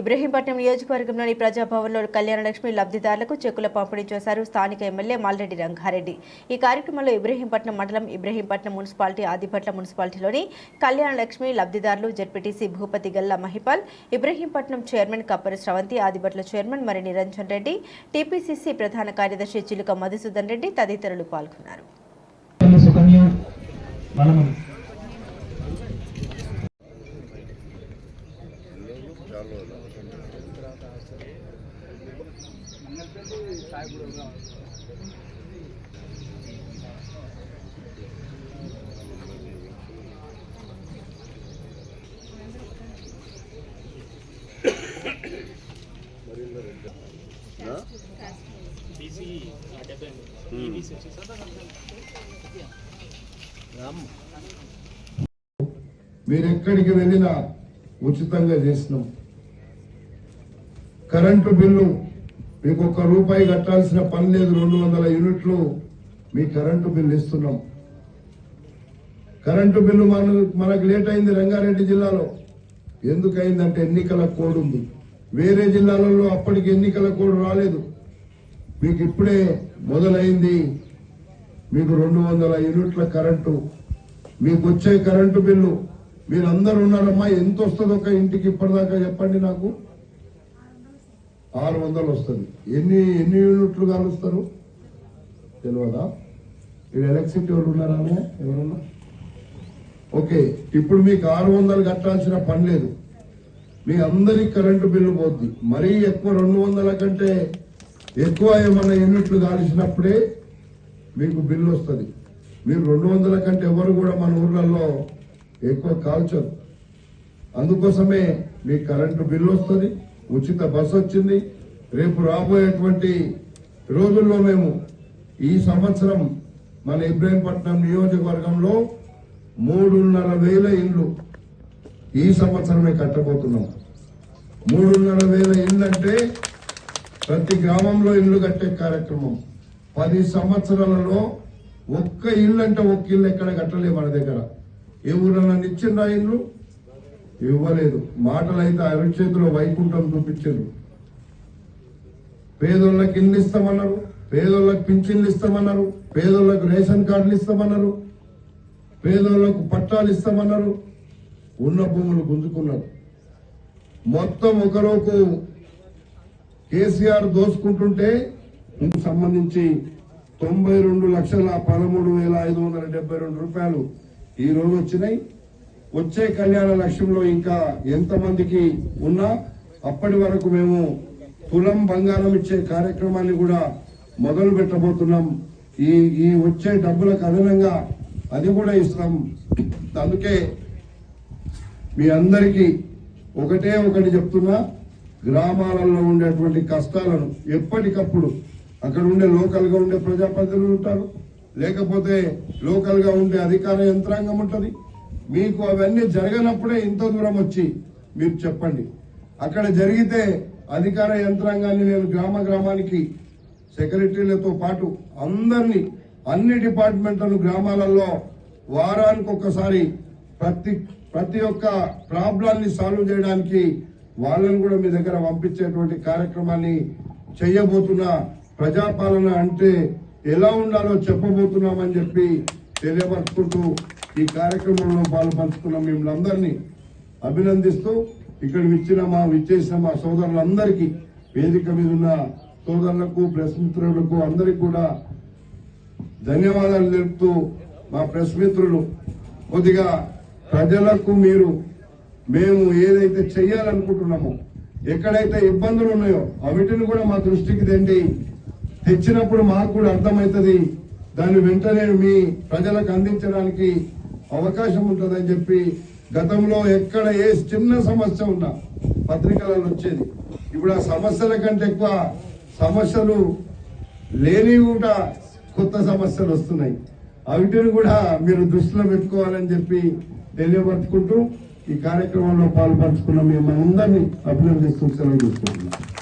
ఇబ్రహీంపట్నం నియోజకవర్గంలోని ప్రజాభవన్లో కళ్యాణలక్ష్మి లబ్ధిదారులకు చెక్కుల పంపిణీ చేశారు స్థానిక ఎమ్మెల్యే మాల్రెడ్డి రంగారెడ్డి. ఈ కార్యక్రమంలో ఇబ్రహీంపట్నం మండలం ఇబ్రహీంపట్నం మున్సిపాలిటీ ఆదిపట్ల మున్సిపాలిటీలోని కళ్యాణలక్ష్మి లబ్ధిదారులు ZPTC Bhupathi Galla Mahipal Ibrahimpatnam chairman Kappari Sravanthi Adibatla chairman మరి నిరంజన్ రెడ్డి టీపీసీసీ ప్రధాన కార్యదర్శి చిలుక మధుసూదన్ రెడ్డి తదితరులు పాల్గొన్నారు. సుకన్య మీరెక్కడికి వెళ్ళినా ఉచితంగా చేసినాం కరెంటు బిల్లు మీకు ఒక్క రూపాయి కట్టాల్సిన పని లేదు. రెండు వందల యూనిట్లు మీ కరెంటు బిల్లు ఇస్తున్నాం. కరెంటు బిల్లు మన మనకు లేట్ అయింది రంగారెడ్డి జిల్లాలో. ఎందుకు ఎన్నికల కోడ్ ఉంది. వేరే జిల్లాలలో అప్పటికి ఎన్నికల కోడ్ రాలేదు. మీకు ఇప్పుడే మొదలైంది. మీకు రెండు వందల యూనిట్ల కరెంటు. మీకు వచ్చే కరెంటు బిల్లు. మీరందరూ ఉన్నారమ్మా ఎంత వస్తుంది ఒక ఇంటికి ఇప్పటిదాకా చెప్పండి నాకు. ఆరు వందలు వస్తుంది. ఎన్ని ఎన్ని యూనిట్లు కాలుస్తారు? తెలియదా ఇక్కడ ఎలక్ట్రిసిటీ వాళ్ళు ఉన్నారా ఎవరున్నా ఎవరన్నా? ఓకే ఇప్పుడు మీకు ఆరు వందలు కట్టాల్సిన పని లేదు. మీ అందరికి కరెంటు బిల్లు పోద్ది. మరీ ఎక్కువ రెండు వందల కంటే ఎక్కువ ఏమన్నా యూనిట్లు కాల్చినప్పుడే మీకు బిల్లు వస్తుంది. మీరు రెండు వందల కంటే ఎవరు కూడా మన ఊర్లలో ఎక్కువ కాల్చరు. అందుకోసమే మీకు కరెంటు బిల్లు వస్తుంది. ఉచిత బస్సు వచ్చింది. రేపు రాబోయేటువంటి రోజుల్లో మేము ఈ సంవత్సరం మన ఇబ్రహీంపట్నం నియోజకవర్గంలో మూడున్నర వేల ఇండ్లు ఈ సంవత్సరమే కట్టబోతున్నాం. మూడున్నర వేల ఇండ్లు అంటే ప్రతి గ్రామంలో ఇల్లు కట్టే కార్యక్రమం. పది సంవత్సరాలలో ఒక్క ఇల్లు అంటే ఒక్క ఇల్లు ఎక్కడ కట్టలే మన దగ్గర. ఏ ఊరన్నా ఇచ్చిండ్రా ఇల్లు ఇవ్వలేదు. మాటలు అయితే వైకుంఠం చూపించారు. పేదోళ్ళకి ఇల్లు ఇస్తామన్నారు. పేదోళ్ళకి పింఛన్లు ఇస్తామన్నారు. పేదోళ్ళకు రేషన్ కార్డులు ఇస్తామన్నారు. పేదోళ్ళకు పట్టాలు ఇస్తామన్నారు. ఉన్న భూములు గుంజుకున్నారు. మొత్తం ఒకరోకు కేసీఆర్ దోసుకుంటుంటే ఇందుకు సంబంధించి తొంభై రెండు లక్షల పదమూడు వేల ఐదు వందల డెబ్బై రెండు రూపాయలు ఈ రోజు వచ్చినాయి. వచ్చే కళ్యాణ లక్ష్యంలో ఇంకా ఎంతమందికి ఉన్నా అప్పటి వరకు మేము తులం బంగారం ఇచ్చే కార్యక్రమాన్ని కూడా మొదలు పెట్టబోతున్నాం. ఈ ఈ వచ్చే డబ్బులకు అదనంగా అది కూడా ఇస్తాం అందుకే మీ అందరికీ ఒకటే ఒకటి చెప్తున్నా గ్రామాలలో ఉండేటువంటి కష్టాలను ఎప్పటికప్పుడు అక్కడ ఉండే లోకల్గా ఉండే ప్రజాప్రతినిధులు ఉంటారు లేకపోతే లోకల్గా ఉండే అధికార యంత్రాంగం ఉంటుంది. మీకు అవన్నీ జరగనప్పుడే ఇంత దూరం వచ్చి మీరు చెప్పండి. అక్కడ జరిగితే అధికార యంత్రాంగాన్ని నేను గ్రామ గ్రామానికి సెక్రటరీలతో పాటు అందరినీ అన్ని డిపార్ట్మెంట్లను గ్రామాలలో వారానికి ఒక్కసారి ప్రతి ప్రతి ఒక్క ప్రాబ్లాన్ని సాల్వ్ చేయడానికి వాళ్ళని కూడా మీ దగ్గర పంపించేటువంటి కార్యక్రమాన్ని చేయబోతున్నా ప్రజాపాలన అంటే ఎలా ఉండాలో చెప్పబోతున్నామని చెప్పి తెలియపరుచుకుంటూ ఈ కార్యక్రమంలో పాల్పంచుకున్న మిమ్మల్ని అందరినీ అభినందిస్తూ ఇక్కడ ఇచ్చిన మా విచ్చేసిన మా సోదరులందరికీ వేదిక మీద ఉన్న సోదరులకు ప్రెస్ మిత్రులకు అందరికీ కూడా ధన్యవాదాలు తెలుపుతూ మా ప్రెస్ మిత్రులు కొద్దిగా ప్రజలకు మీరు మేము ఏదైతే చెయ్యాలనుకుంటున్నామో ఎక్కడైతే ఇబ్బందులు ఉన్నాయో అవిటిని కూడా మా దృష్టికి తెండి తెచ్చినప్పుడు మాకు కూడా అర్థమవుతుంది. దాన్ని వెంటనే మీ ప్రజలకు అందించడానికి అవకాశం ఉంటుందని చెప్పి గతంలో ఎక్కడ ఏ చిన్న సమస్య ఉన్నా పత్రికలలో వచ్చేది. ఇప్పుడు ఆ సమస్యల కంటే ఎక్కువ సమస్యలు లేని కూడా కొత్త సమస్యలు వస్తున్నాయి. అవిటిని కూడా మీరు దృష్టిలో పెట్టుకోవాలని చెప్పి తెలియపరుచుకుంటూ ఈ కార్యక్రమంలో పాల్పంచుకున్న మేము అందరినీ అభినందిస్తూ సెలవు